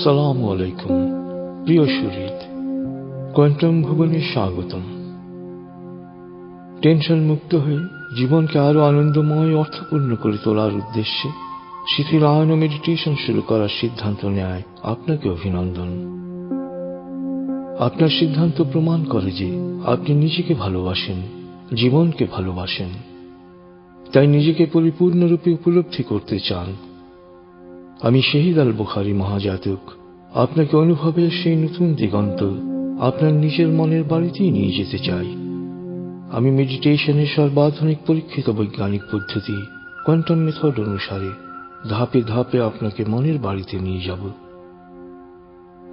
আসসালামু আলাইকুম, প্রিয় শরীর, কোয়ান্টাম ভুবনে স্বাগতম। টেনশন মুক্ত হয়ে জীবনকে আরও আনন্দময়, অর্থপূর্ণ করে তোলার উদ্দেশ্যে শিথির আয়ন মেডিটেশন শুরু করার সিদ্ধান্ত নেয় আপনাকে অভিনন্দন। আপনার সিদ্ধান্ত প্রমাণ করে যে আপনি নিজেকে ভালোবাসেন, জীবনকে ভালোবাসেন। তাই নিজেকে পরিপূর্ণরূপে উপলব্ধি করতে চান। আমি শহীদ আল বুখারি মহাজাতক। আপনাকে অনুভবের সেই নতুন দিগন্ত আপনার নিজের মনের বাড়িতেই নিয়ে যেতে চাই। আমি মেডিটেশনের সর্বাধুনিক পরীক্ষিত বৈজ্ঞানিক পদ্ধতি কোয়ান্টাম মেথড অনুসারে ধাপে ধাপে আপনাকে মনের বাড়িতে নিয়ে যাব।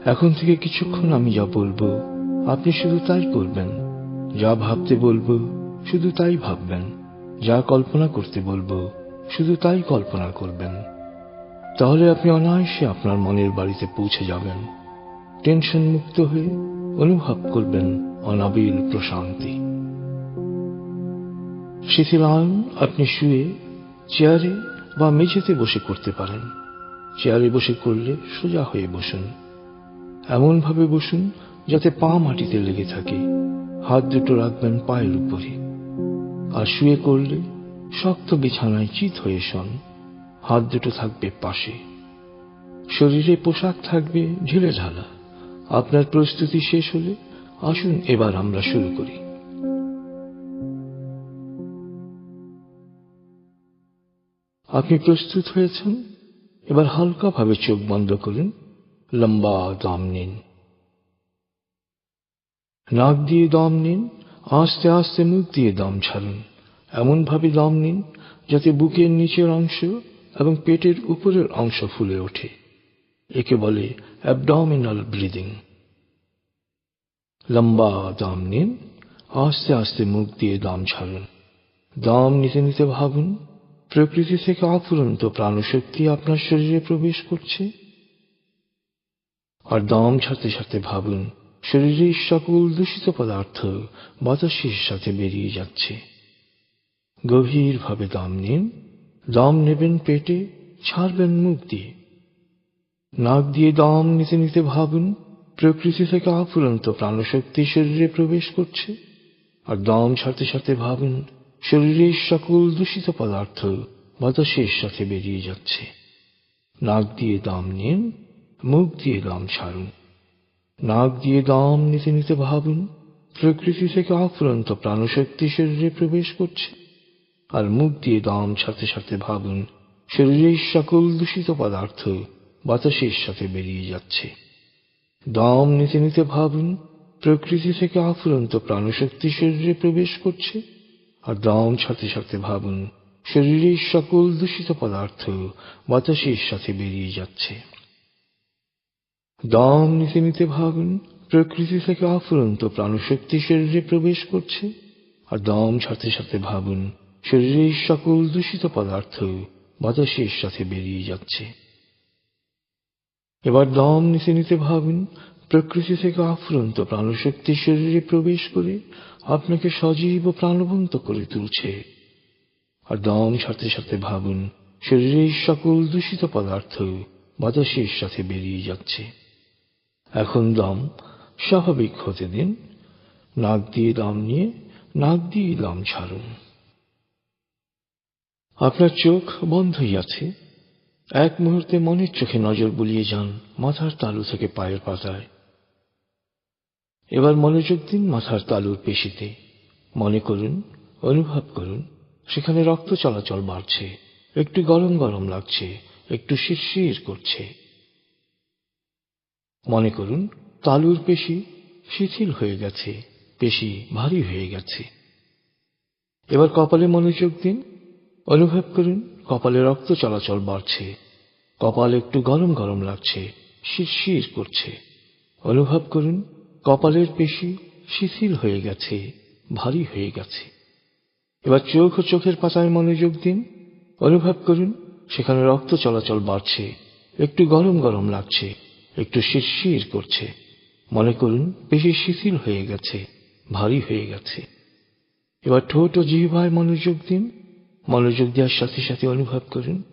এখন থেকে কিছুক্ষণ আমি যা বলব, আপনি শুধু তাই করবেন। যা ভাবতে বলব, শুধু তাই ভাববেন। যা কল্পনা করতে বলব, শুধু তাই কল্পনা করবেন। তাহলে আপনি অনায়াসে আপনার মনের বাড়িতে পৌঁছে যাবেন। টেনশন মুক্ত হয়ে অনুভব করবেন অনাবিল প্রশান্তি। শিথিলায়ন আপনি শুয়ে চেয়ারে বা মেঝেতে বসে করতে পারেন। চেয়ারে বসে করলে সোজা হয়ে বসুন। এমনভাবে বসুন যাতে পা মাটিতে লেগে থাকে। হাত দুটো রাখবেন পায়ের উপরে। আর শুয়ে করলে শক্ত বিছানায় চিত হয়ে শোন। হাত দুটো থাকবে পাশে। শরীরে পোশাক থাকবে ঢিলে ঢালা। আপনার প্রস্তুতি শেষ হলে আসুন এবার আমরা শুরু করি। আপনি প্রস্তুত হয়েছেন? এবার হালকাভাবে চোখ বন্ধ করুন। লম্বা দম নিন। নাক দিয়ে দম নিন, আস্তে আস্তে মুখ দিয়ে দম ছাড়ুন। এমনভাবে দম নিন যাতে বুকের নিচের অংশ এবং পেটের উপরের অংশ ফুলে ওঠে। একে বলে অ্যাবডমিনাল ব্রিদিং লম্বা দম নিন, আস্তে আস্তে মুখ দিয়ে দম ছাড়ুন। দম নিতে নিতে ভাবুন, প্রকৃতি থেকে অফুরন্ত প্রাণশক্তি আপনার শরীরে প্রবেশ করছে। আর দম ছাড়তে ছাড়তে ভাবুন, শরীরের সকল দূষিত পদার্থ বাতাসের সাথে বেরিয়ে যাচ্ছে। গভীরভাবে দম নিন দম নেবেন পেটে, ছাড়বেন মুখ দিয়ে। নাক দিয়ে দম নিতে নিতে ভাবুন, প্রকৃতি থেকে অফুরন্ত প্রাণশক্তি শরীরে প্রবেশ করছে। আর দম ছাড়তে ছাড়তে ভাবুন, শরীরের সকল দূষিত পদার্থ বাতাসের সাথে বেরিয়ে যাচ্ছে। নাক দিয়ে দম নিন, মুখ দিয়ে দম ছাড়ুন। নাক দিয়ে দম নিতে নিতে ভাবুন, প্রকৃতি থেকে অফুরন্ত প্রাণশক্তি শরীরে প্রবেশ করছে। আর মুখ দিয়ে দম ছাড়তে ছাড়তে ভাবুন, শরীরের সকল দূষিত পদার্থ বাতাসের সাথে বেরিয়ে যাচ্ছে। দম নিতে নিতে ভাবুন, প্রকৃতি থেকে অফুরন্ত প্রাণশক্তি শরীরে প্রবেশ করছে। আর দম ছাড়তে ছাড়তে ভাবুন, শরীরের সকল দূষিত পদার্থ বাতাসের সাথে বেরিয়ে যাচ্ছে। দম নিতে নিতে ভাবুন, প্রকৃতি থেকে অফুরন্ত প্রাণশক্তি শরীরে প্রবেশ করছে। আর দম ছাড়তে ছাড়তে ভাবুন শরীরের সকল দূষিত পদার্থ বাতাসের সাথে বেরিয়ে যাচ্ছে। এবার দম নিতে নিতে ভাবুন। প্রকৃতি থেকে আফুরন্ত প্রাণশক্তি শরীরে প্রবেশ করে আপনাকে সজীব ও প্রাণবন্ত করে তুলছে। আর দম সাথে সাথে ভাবুন শরীরের সকল দূষিত পদার্থ বাতাসের সাথে বেরিয়ে যাচ্ছে। এখন দম স্বাভাবিক হতে দিন। নাক দিয়ে দম নিয়ে নাক দিয়ে দম ছাড়ুন। আপনার চোখ বন্ধই আছে। এক মুহূর্তে মনের চোখে নজর বুলিয়ে যান মাথার তালু থেকে পায়ের পাতায়। এবার মনোযোগ দিন মাথার তালুর পেশিতে। মনে করুন, অনুভব করুন, সেখানে রক্ত চলাচল বাড়ছে, একটু গরম গরম লাগছে, একটু শিরশির করছে। মনে করুন, তালুর পেশি শিথিল হয়ে গেছে, পেশি ভারী হয়ে গেছে। এবার কপালে মনোযোগ দিন অনুভব করুন, কপালে রক্ত চলাচল বাড়ছে। কপাল একটু গরম গরম লাগছে, শিরশির করছে। অনুভব করুন, কপালের পেশি শিথিল হয়ে গেছে, ভারী হয়ে গেছে। এবার চোখ ও চোখের পাতায় মনোযোগ দিন। অনুভব করুন, সেখানে রক্ত চলাচল বাড়ছে, একটু গরম গরম লাগছে, একটু শিরশির করছে। মনে করুন, পেশি শিথিল হয়ে গেছে, ভারী হয়ে গেছে। এবার ঠোঁট ও জিহ্বায় মনোযোগ দিন। মনোযোগ দেওয়ার সাথে সাথে অনুভব করুন,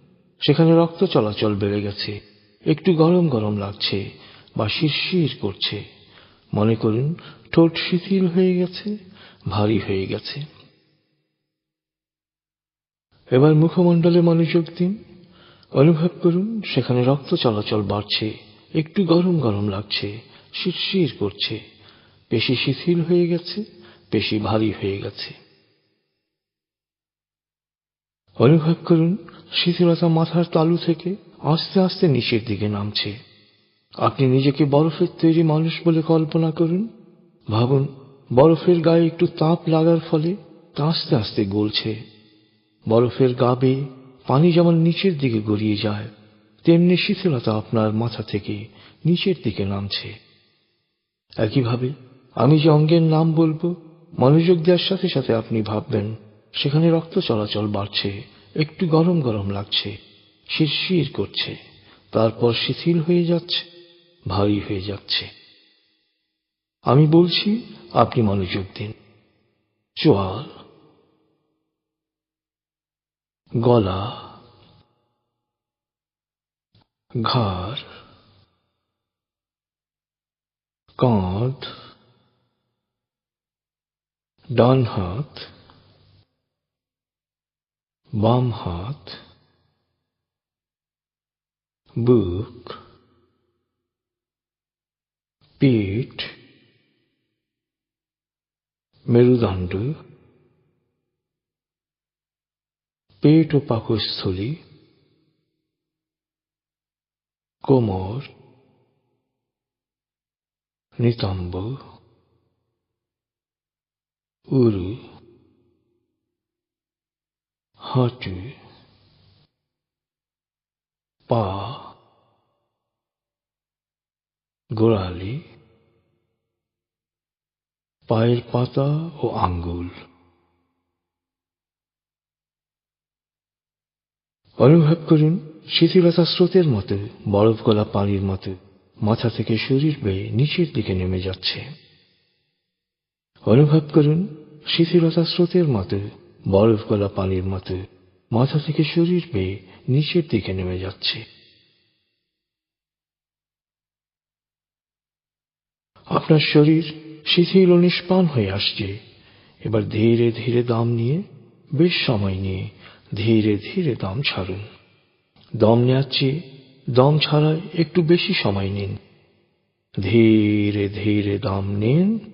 সেখানে রক্ত চলাচল বেড়ে গেছে, একটু গরম গরম লাগছে বা শিরশির করছে। মনে করুন, ঠোঁট শিথিল হয়ে গেছে, ভারী হয়ে গেছে। এবার মুখমণ্ডলে মনোযোগ দিন, অনুভব করুন, সেখানে রক্ত চলাচল বাড়ছে, একটু গরম গরম লাগছে, শিরশির করছে। পেশি শিথিল হয়ে গেছে, পেশি ভারী হয়ে গেছে। অনুভব করুন শিথিলতা মাথার তালু থেকে আস্তে আস্তে নিচের দিকে নামছে। আপনি নিজেকে বরফের তৈরি মানুষ বলে কল্পনা করুন। ভাবুন, বরফের গায়ে একটু তাপ লাগার ফলে তা আস্তে আস্তে গলছে। বরফের গা বেয়ে পানি যেমন নিচের দিকে গড়িয়ে যায়, তেমনি শিথিলতা আপনার মাথা থেকে নিচের দিকে নামছে। একইভাবে আমি যে অঙ্গের নাম বলব, মনোযোগ দেওয়ার সাথে সাথে আপনি ভাববেন সেখানে রক্ত চলাচল বাড়ছে, একটু গরম গরম লাগছে, শিরশির করছে, তারপর শিথিল হয়ে যাচ্ছে, ভারী হয়ে যাচ্ছে। আমি বলছি, আপনি মনোযোগ দিন। চোয়াল। গলা। ঘাড়। কাঁধ। ডান হাত। বাম হাত বুক পেট মেরুদণ্ড পেট ও পাকস্থলী কোমর নিতম্ব উরু। হাঁটু পায়ের পাতা ও আঙ্গুল। অনুভব করুন শিথিলতা স্রোতের মতো, বরফ গলা পানির মতো, মাথা থেকে শরীর বেয়ে নিচের দিকে নেমে যাচ্ছে। অনুভব করুন শিথিলতা স্রোতের মতো বরফ গলা পানির মতো মাথা থেকে শরীর বেয়ে নিচের দিকে নেমে যাচ্ছে। আপনার শরীর শিথিল ও নিষ্পান হয়ে আসছে। এবার ধীরে ধীরে দাম নিয়ে, বেশ সময় নিয়ে ধীরে ধীরে দাম ছাড়ুন। দম নেওয়ার চেয়ে দম ছাড়ায় একটু বেশি সময় নিন। ধীরে ধীরে দম নিন।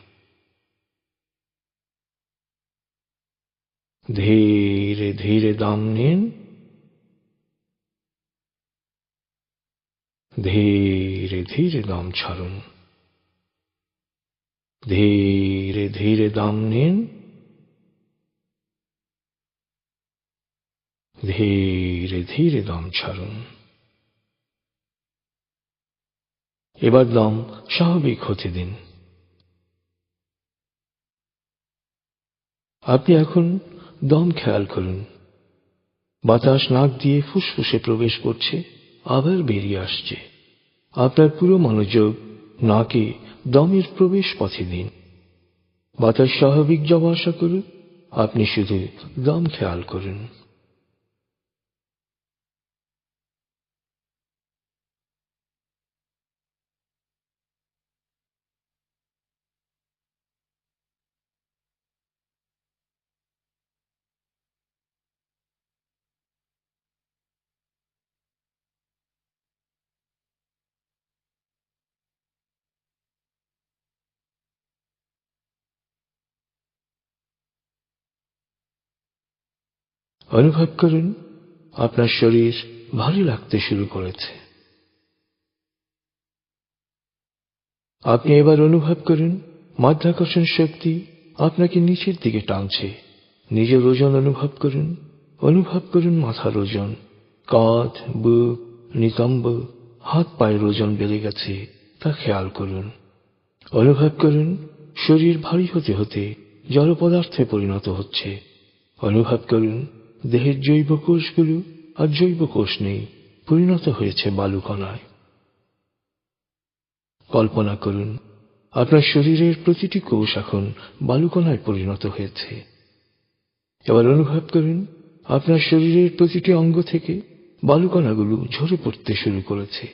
ধীরে ধীরে দম নিন। ধীরে ধীরে দম ছাড়ুন। ধীরে ধীরে দম নিন। ধীরে ধীরে দম ছাড়ুন। এবার দম স্বাভাবিক হতে দিন। আপনি এখন দম খেয়াল করুন। বাতাস নাক দিয়ে ফুসফুসে প্রবেশ করছে, আবার বেরিয়ে আসছে। আপনার পুরো মনোযোগ নাকে দমের প্রবেশ পথে দিন বাতাস স্বাভাবিক যাওয়া আশা করুন, আপনি শুধু দম খেয়াল করুন। অনুভব করুন, আপনার শরীর ভারী লাগতে শুরু করেছে। আপনি এবার অনুভব করুন, মাধ্যাকর্ষণ শক্তি আপনাকে নিচের দিকে টানছে। নিজের ওজন অনুভব করুন অনুভব করুন মাথার ওজন। কাঁধ, বুক, নিতম্ব, হাত পায়ের ওজন বেড়ে গেছে, তা খেয়াল করুন। অনুভব করুন, শরীর ভারী হতে হতে জড় পদার্থে পরিণত হচ্ছে। অনুভব করুন দেহের জৈব কোষগুলো আর জৈব কোষ নেই পরিণত হয়েছে বালুকণায়। কল্পনা করুন, আপনার শরীরের প্রতিটি কোষ এখন বালুকণায় পরিণত হয়েছে। এবার অনুভব করুন, আপনার শরীরের প্রতিটি অঙ্গ থেকে বালুকণাগুলো ঝরে পড়তে শুরু করেছে।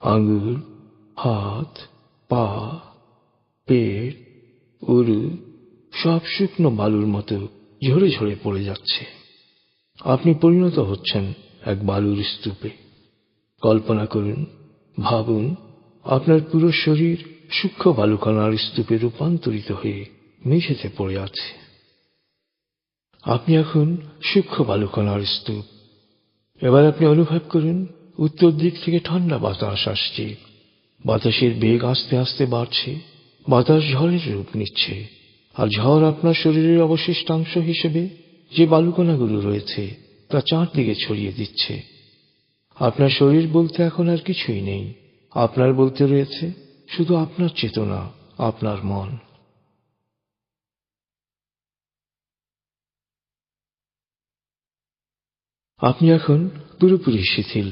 আঙুল, হাত, পা, পেট, উরু সব শুকনো বালুর মতো ঝরে ঝরে পড়ে যাচ্ছে। আপনি পরিণত হচ্ছেন এক বালুর স্তূপে। কল্পনা করুন, ভাবুন, আপনার পুরো শরীর সূক্ষ্ম বালুকণার স্তূপে রূপান্তরিত হয়ে মেঝেতে পড়ে আছে। আপনি এখন সূক্ষ্ম বালুকণার স্তূপ। এবার আপনি অনুভব করুন, উত্তর দিক থেকে ঠান্ডা বাতাস আসছে। বাতাসের বেগ আস্তে আস্তে বাড়ছে, বাতাস ঝড়ের রূপ নিচ্ছে। আর ঝড় আপনার শরীরের অবশিষ্টাংশ হিসেবে যে বালুকণাগুলো রয়েছে, তা চারদিকে ছড়িয়ে দিচ্ছে। আপনার শরীর বলতে এখন আর কিছুই নেই। আপনার বলতে রয়েছে, শুধু আপনার চেতনা, আপনার মন। আপনি এখন পুরোপুরি শিথিল।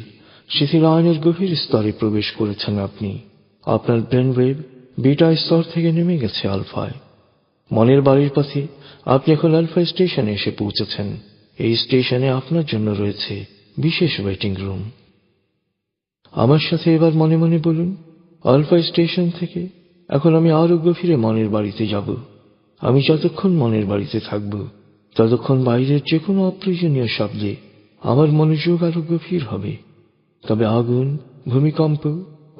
শিথিল আয়নের গভীর স্তরে প্রবেশ করেছেন আপনি। আপনার ব্রেন ওয়েভ বিটা স্তর থেকে নেমে গেছে আলফায়। মনের বাড়ির পথে আপনি এখন আলফা স্টেশনে এসে পৌঁছেছেন। এই স্টেশনে আপনার জন্য রয়েছে বিশেষ ওয়েটিং রুম আমার সাথে এবার মনে মনে বলুন, আলফা স্টেশন থেকে এখন আমি আরও গভীরে মনের বাড়িতে যাব। আমি যতক্ষণ মনের বাড়িতে থাকব, ততক্ষণ বাইরের যে কোনো অপ্রয়োজনীয় শব্দে আমার মনোযোগ আরও গভীর হবে। তবে আগুন, ভূমিকম্প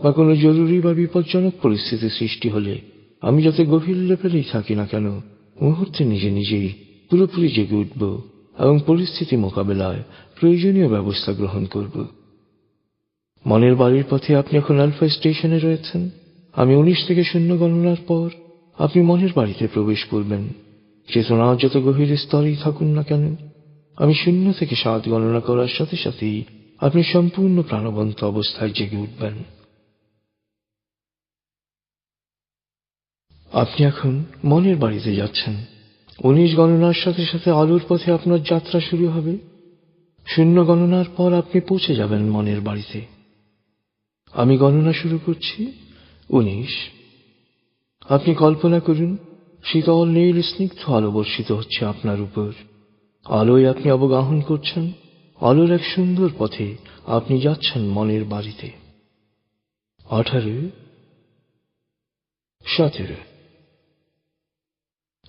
বা কোনো জরুরি বা বিপজ্জনক পরিস্থিতি সৃষ্টি হলে আমি যাতে গভীর লেভেলেই থাকি না কেন মুহূর্তে নিজে নিজেই পুরোপুরি জেগে উঠব এবং পরিস্থিতি মোকাবেলায় প্রয়োজনীয় ব্যবস্থা গ্রহণ করব। মনের বাড়ির পথে আপনি এখন আলফা স্টেশনে রয়েছেন। আমি উনিশ থেকে শূন্য গণনার পর আপনি মনের বাড়িতে প্রবেশ করবেন। চেতনা যত গভীর স্তরেই থাকুন না কেন, আমি শূন্য থেকে সাত গণনা করার সাথে সাথেই আপনি সম্পূর্ণ প্রাণবন্ত অবস্থায় জেগে উঠবেন। আপনি এখন মনের বাড়িতে যাচ্ছেন। উনিশ গণনার সাথে সাথে আলোর পথে আপনার যাত্রা শুরু হবে। শূন্য গণনার পর আপনি পৌঁছে যাবেন মনের বাড়িতে। আমি গণনা শুরু করছি উনিশ। আপনি কল্পনা করুন, শীতল নীল স্নিগ্ধ আলো বর্ষিত হচ্ছে আপনার উপর। আলোয় আপনি অবগাহন করছেন, আলোর এক সুন্দর পথে আপনি যাচ্ছেন মনের বাড়িতে। আঠারো, সতেরো।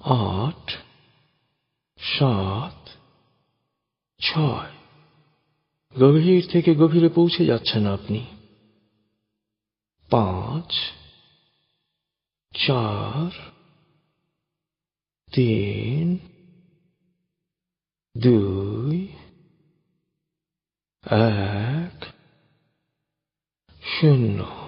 আট, সাত, ছয়। গভীর থেকে গভীরে পৌঁছে যাচ্ছেন আপনি। পাঁচ, চার, তিন, দুই, এক, শূন্য।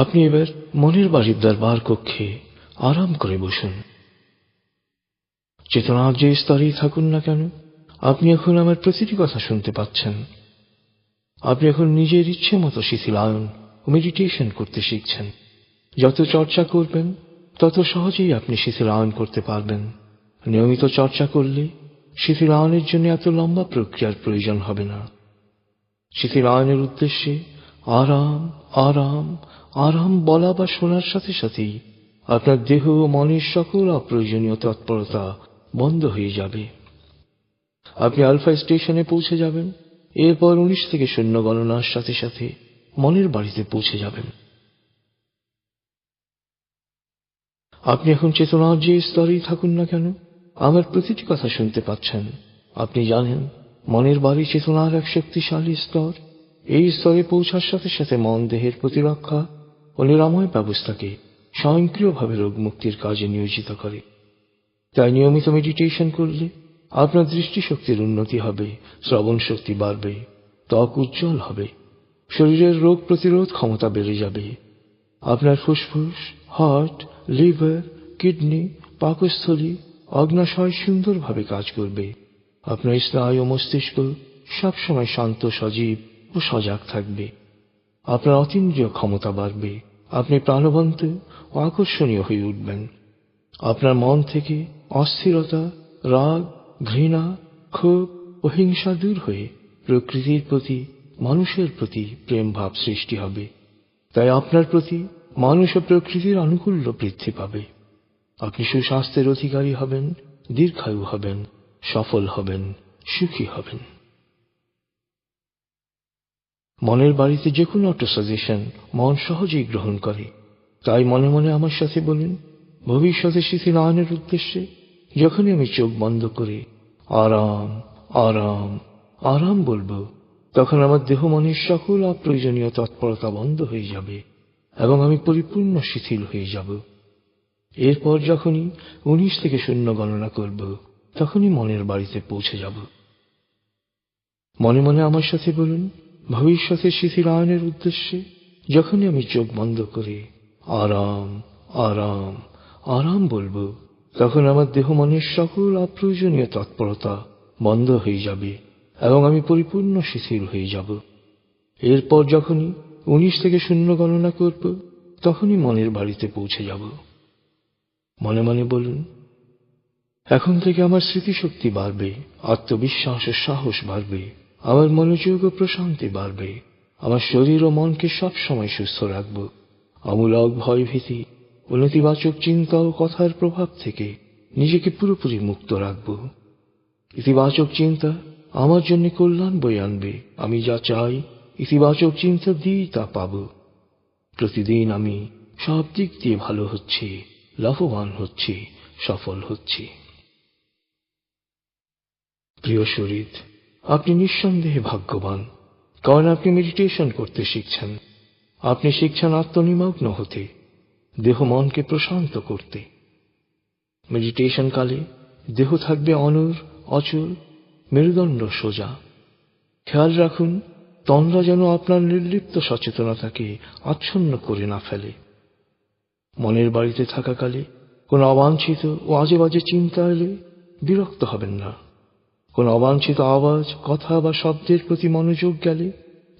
আপনি এবার মনের বাড়ির দরবার কক্ষে আরাম করে বসুন। চেতনার যে স্তরেই থাকুন না কেন, আপনি এখন আমার প্রতিটি কথা শুনতে পাচ্ছেন। আপনি এখন নিজের ইচ্ছে মতো শিথিলায়ন ও মেডিটেশন করতে শিখছেন। যত চর্চা করবেন, তত সহজেই আপনি শিথিলায়ন করতে পারবেন। নিয়মিত চর্চা করলে শিথিলায়নের জন্য এত লম্বা প্রক্রিয়ার প্রয়োজন হবে না। শিথিলায়নের উদ্দেশ্যে আরাম আরাম আরাম বলা বা শোনার সাথে সাথেই আপনার দেহ ও মনের সকল অপ্রয়োজনীয় তৎপরতা বন্ধ হয়ে যাবে। আপনি আলফা স্টেশনে পৌঁছে যাবেন, এরপর উনিশ থেকে শূন্য গণনার সাথে সাথে মনের বাড়িতে পৌঁছে যাবেন। আপনি এখন চেতনার যে স্তরেই থাকুন না কেন, আমার প্রতিটি কথা শুনতে পাচ্ছেন। আপনি জানেন, মনের বাড়ি চেতনার এক শক্তিশালী স্তর। এই স্তরে পৌঁছার সাথে সাথে মন, দেহের প্রতিরক্ষা ও নিরাময় ব্যবস্থাকে স্বয়ংক্রিয়ভাবে রোগ মুক্তির কাজে নিয়োজিত করে। তাই নিয়মিত মেডিটেশন করলে আপনার দৃষ্টিশক্তির উন্নতি হবে, শ্রবণ শক্তি বাড়বে, ত্বক উজ্জ্বল হবে, শরীরের রোগ প্রতিরোধ ক্ষমতা বেড়ে যাবে। আপনার ফুসফুস হার্ট লিভার কিডনি পাকস্থলী, অগ্নাশয় সুন্দরভাবে কাজ করবে। আপনার স্নায়ু মস্তিষ্ক সবসময় শান্ত, সজীব ও সজাগ থাকবে। আপনার অতীন্দ্রিয় ক্ষমতা বাড়বে। আপনি প্রাণবন্ত ও আকর্ষণীয় হয়ে উঠবেন। আপনার মন থেকে অস্থিরতা, রাগ, ঘৃণা, ক্ষোভ ও হিংসা দূর হয়ে প্রকৃতির প্রতি, মানুষের প্রতি প্রেম ভাব সৃষ্টি হবে। তাই আপনার প্রতি মানুষ ও প্রকৃতির আনুকূল্য বৃদ্ধি পাবে। আপনি সুস্বাস্থ্যের অধিকারী হবেন, দীর্ঘায়ু হবেন, সফল হবেন, সুখী হবেন। মনের বাড়িতে যে কোনো একটা সাজেশন মন সহজেই গ্রহণ করে। তাই মনে মনে আমার সাথে বলুন, ভবিষ্যতে শিথিল আয়নের উদ্দেশ্যে যখনই আমি চোখ বন্ধ করে আরাম আরাম আরাম বলব, তখন আমার দেহ মনের সকল অপ্রয়োজনীয় তৎপরতা বন্ধ হয়ে যাবে এবং আমি পরিপূর্ণ শিথিল হয়ে যাব। এরপর যখনই উনিশ থেকে শূন্য গণনা করব, তখনই মনের বাড়িতে পৌঁছে যাব। মনে মনে আমার সাথে বলুন ভবিষ্যতে আয়নের উদ্দেশ্যে যখনই আমি চোখ বন্ধ করে, আরাম আরাম আরাম বলব, তখন আমার দেহ মনের সকল অপ্রয়োজনীয় তৎপরতা বন্ধ হয়ে যাবে এবং আমি পরিপূর্ণ শিথিল হয়ে যাব। এরপর যখনই উনিশ থেকে শূন্য গণনা করব, তখনই মনের বাড়িতে পৌঁছে যাব। মনে মনে বলুন, এখন থেকে আমার স্মৃতিশক্তি বাড়বে, আত্মবিশ্বাস ও সাহস বাড়বে। আমার মনোযোগ ও প্রশান্তি বাড়বে। আমার শরীর ও মনকে সব সময় সুস্থ রাখব। অমূলক ভয়ভীতি ও নেতিবাচক চিন্তা ও কথার প্রভাব থেকে নিজেকে পুরোপুরি মুক্ত রাখব। ইতিবাচক চিন্তা আমার জন্য কল্যাণ বই আনবে। আমি যা চাই, ইতিবাচক চিন্তা দিয়েই তা পাব। প্রতিদিন আমি সব দিক দিয়ে ভালো হচ্ছি, লাভবান হচ্ছি, সফল হচ্ছি। প্রিয় শরীর আপনি নিঃসন্দেহে ভাগ্যবান, কারণ আপনি মেডিটেশন করতে শিখছেন। আপনি শিখছেন আত্মনিমগ্ন হতে, দেহ মনকে প্রশান্ত করতে। মেডিটেশন কালে দেহ থাকবে অনর, অচল, মেরুদণ্ড সোজা। খেয়াল রাখুন, তন্দ্রা যেন আপনার নির্লিপ্ত সচেতনতাকে আচ্ছন্ন করে না ফেলে। মনের বাড়িতে থাকাকালে কোনো অবাঞ্ছিত ও আজে বাজে চিন্তা এলে বিরক্ত হবেন না। কোন অবাঞ্ছিত আওয়াজ, কথা বা শব্দের প্রতি মনোযোগ গেলে,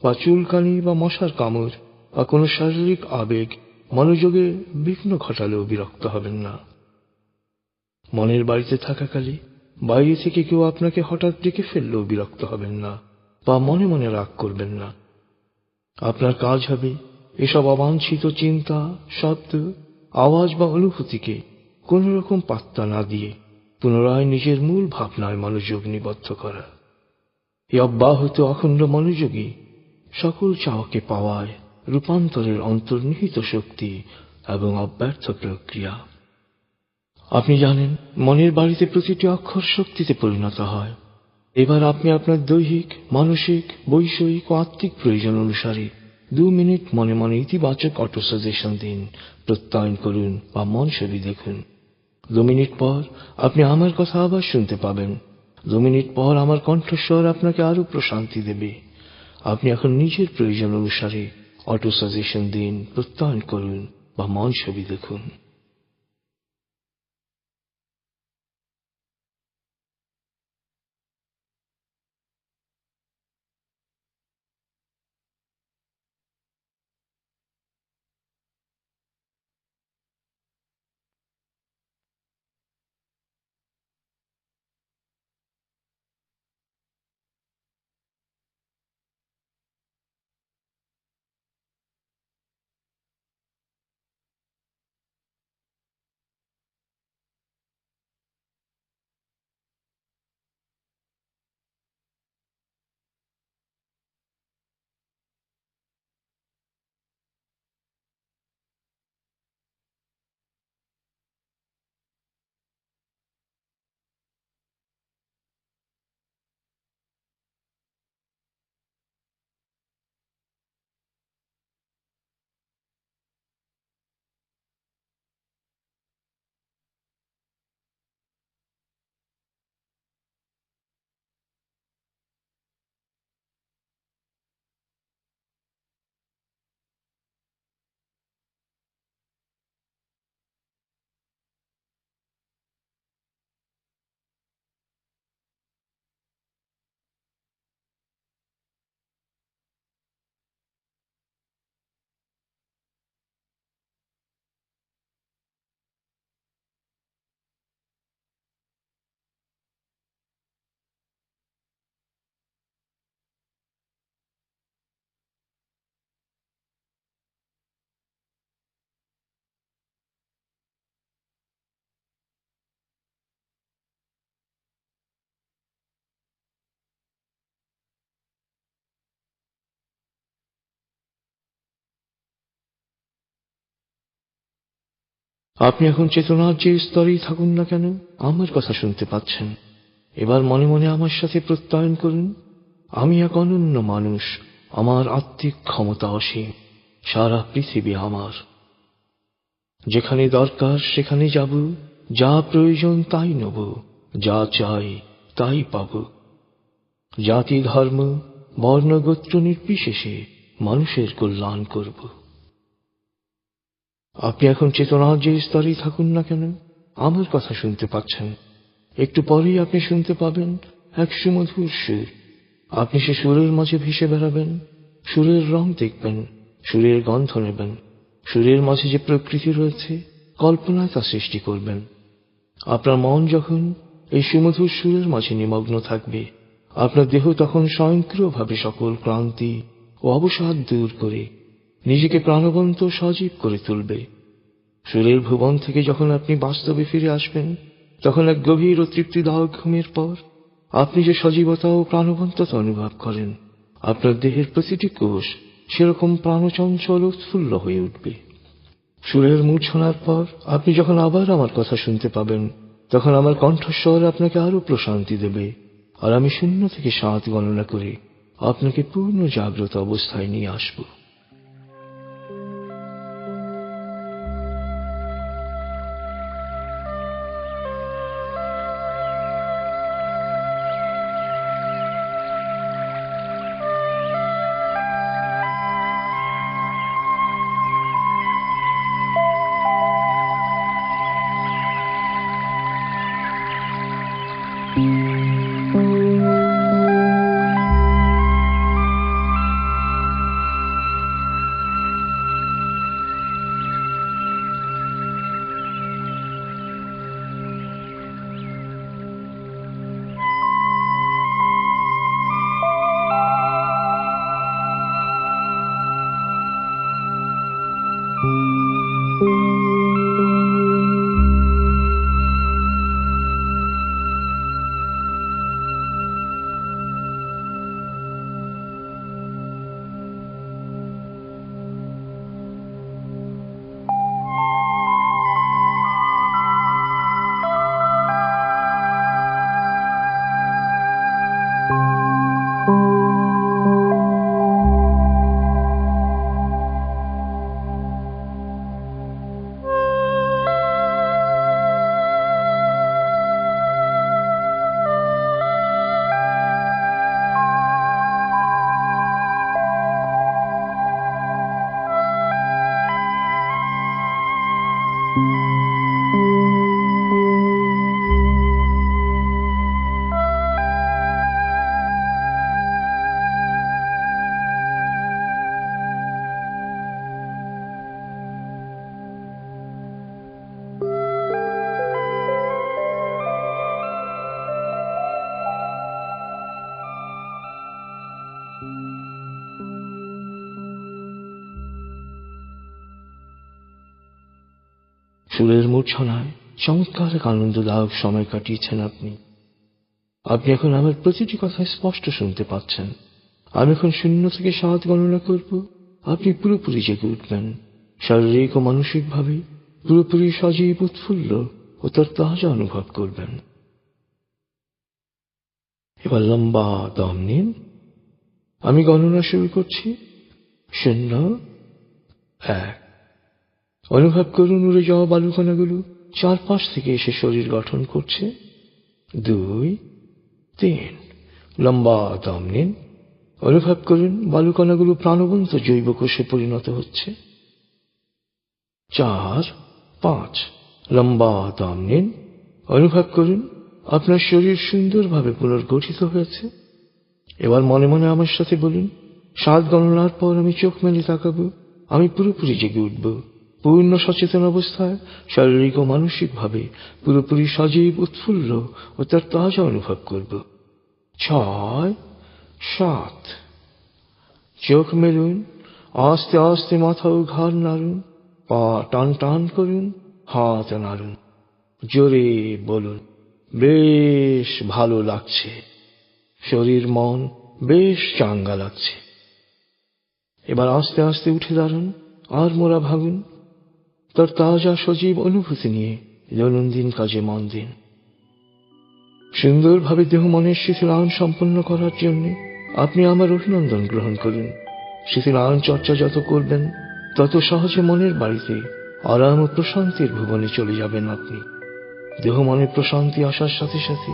বা চুলকানি বা মশার কামড়, বা কোনো শারীরিক আবেগ, মনোযোগে বিঘ্ন ঘটালেও বিরক্ত হবেন না। মনের বাড়িতে থাকাকালে বাইরে থেকে কেউ আপনাকে হঠাৎ ডেকে ফেললেও বিরক্ত হবেন না, বা মনে মনে রাগ করবেন না। আপনার কাজ হবে এসব অবাঞ্ছিত চিন্তা, শব্দ, আওয়াজ বা অনুভূতিকে কোন রকম পাত্তা না দিয়ে পুনরায় নিজের মূল ভাবনায় মনোযোগ নিবদ্ধ করা। এই অব্যাহত অখণ্ড মনোযোগী সকল চাওয়াকে পাওয়ায় রূপান্তরের অন্তর্নিহিত শক্তি এবং অব্যর্থ প্রক্রিয়া। আপনি জানেন, মনের বাড়িতে প্রতিটি অক্ষর শক্তিতে পরিণত হয়। এবার আপনি আপনার দৈহিক, মানসিক, বৈষয়িক ও আত্মিক প্রয়োজন অনুসারে দু মিনিট মনে মনে ইতিবাচক অটো সাজেশন দিন, প্রত্যয়ন করুন বা মন ছবি দেখুন। দু মিনিট পর আপনি আমার কথা আবার শুনতে পাবেন। দু মিনিট পর আমার কণ্ঠস্বর আপনাকে আরও প্রশান্তি দেবে। আপনি এখন নিজের প্রয়োজন অনুসারে অটো সাজেশন দিন, প্রত্যয়ন করুন বা মন ছবি দেখুন। আপনি এখন চেতনার যে স্তরেই থাকুন না কেন, আমার কথা শুনতে পাচ্ছেন। এবার মনে মনে আমার সাথে প্রত্যয়ন করুন। আমি এক অনন্য মানুষ, আমার আত্মিক ক্ষমতা অসীম, সারা পৃথিবী আমার। যেখানে দরকার সেখানে যাব, যা প্রয়োজন তাই নেব, যা চাই তাই পাব। জাতি ধর্ম, বর্ণ গোত্র নির্বিশেষে মানুষের কল্যাণ করব। আপনি এখন চেতনার যে স্তরেই থাকুন না কেন, আমার কথা শুনতে পাচ্ছেন। একটু পরেই আপনি শুনতে পাবেন এক সুমধুর সুর। আপনি সে সুরের মাঝে ভেসে বেড়াবেন, সুরের রং দেখবেন, সুরের গন্ধ নেবেন, সুরের মাঝে যে প্রকৃতি রয়েছে কল্পনায় তা সৃষ্টি করবেন। আপনার মন যখন এই সুমধুর সুরের মাঝে নিমগ্ন থাকবে, আপনার দেহ তখন স্বয়ংক্রিয়ভাবে সকল ক্লান্তি ও অবসাদ দূর করে নিজেকে প্রাণবন্ত সজীব করে তুলবে। সুরের ভুবন থেকে যখন আপনি বাস্তবে ফিরে আসবেন, তখন এক গভীর ও তৃপ্তিদায়ক ঘুমের পর আপনি যে সজীবতা ও প্রাণবন্ততা অনুভব করেন, আপনার দেহের প্রতিটি কোষ সেরকম প্রাণচঞ্চল উৎফুল্ল হয়ে উঠবে। সুরের মূর্ছনার পর আপনি যখন আবার আমার কথা শুনতে পাবেন, তখন আমার কণ্ঠস্বর আপনাকে আরও প্রশান্তি দেবে আর আমি শূন্য থেকে সাত গণনা করে আপনাকে পূর্ণ জাগ্রত অবস্থায় নিয়ে আসব। ফুলের মূর্ছনায় চমৎকার এক আনন্দদায়ক সময় কাটিয়েছেন আপনি। আপনি এখন আমার প্রতিটি কথা স্পষ্ট শুনতে পাচ্ছেন। আমি এখন শূন্য থেকে সাত গণনা করব। আপনি পুরোপুরি জেগে উঠবেন। শারীরিক ও মানসিকভাবে পুরোপুরি সজীব, উৎফুল্ল ও তার তাজা অনুভব করবেন। এবার লম্বা দম নিন। আমি গণনা শুরু করছি। শূন্য, এক অনুভব করুন উড়ে যাওয়া বালুকণাগুলো চারপাশ থেকে এসে শরীর গঠন করছে। দুই, তিন। লম্বা দম নিন। অনুভব করুন বালুকণাগুলো প্রাণবন্ত জৈব কোষে পরিণত হচ্ছে। চার, পাঁচ। লম্বা দম নিন। অনুভব করুন আপনার শরীর সুন্দরভাবে পুনর্গঠিত হয়েছে। এবার মনে মনে আমার সাথে বলুন সাত গণনার পর আমি চোখ মেলে তাকাবো, আমি পুরোপুরি জেগে উঠব। পূর্ণ সচেতন অবস্থায়, শারীরিক ও মানসিকভাবে পুরোপুরি সজীব, উৎফুল্ল ও তার তাজা অনুভব করব। ছয়, সাত। চোখ মেলুন, আস্তে আস্তে মাথা ও ঘাড় নাড়ুন, পা টান টান করুন, হাত নাড়ুন, জোরে বলুন, বেশ ভালো লাগছে। শরীর, মন বেশ চাঙ্গা লাগছে। এবার আস্তে আস্তে উঠে দাঁড়ান, আর মোরা ভাগুন তার তাজা সজীব অনুভূতি নিয়ে দৈনন্দিন কাজে মন দিন সুন্দরভাবে দেহ মনের শিথিলায়ন সম্পন্ন করার জন্য আপনি আমার অভিনন্দন গ্রহণ করুন শিথিলায়ন চর্চা যত করবেন তত সহজে মনের বাড়িতে আরাম ও প্রশান্তির ভুবনে চলে যাবেন আপনি দেহ মনের প্রশান্তি আসার সাথে সাথে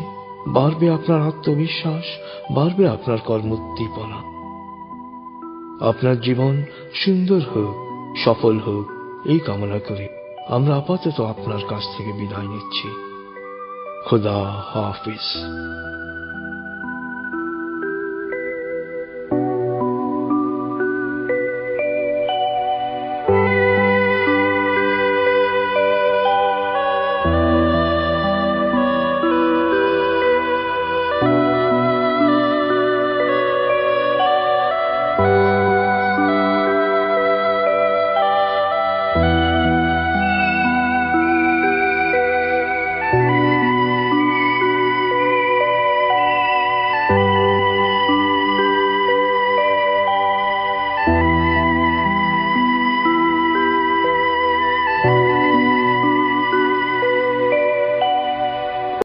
বাড়বে আপনার আত্মবিশ্বাস বাড়বে আপনার কর্মোদ্দীপনা আপনার জীবন সুন্দর হোক সফল হোক এই কামনা করে আমরা আপাতত আপনার কাছ থেকে বিদায় নিচ্ছি। খুদা হাফিজ।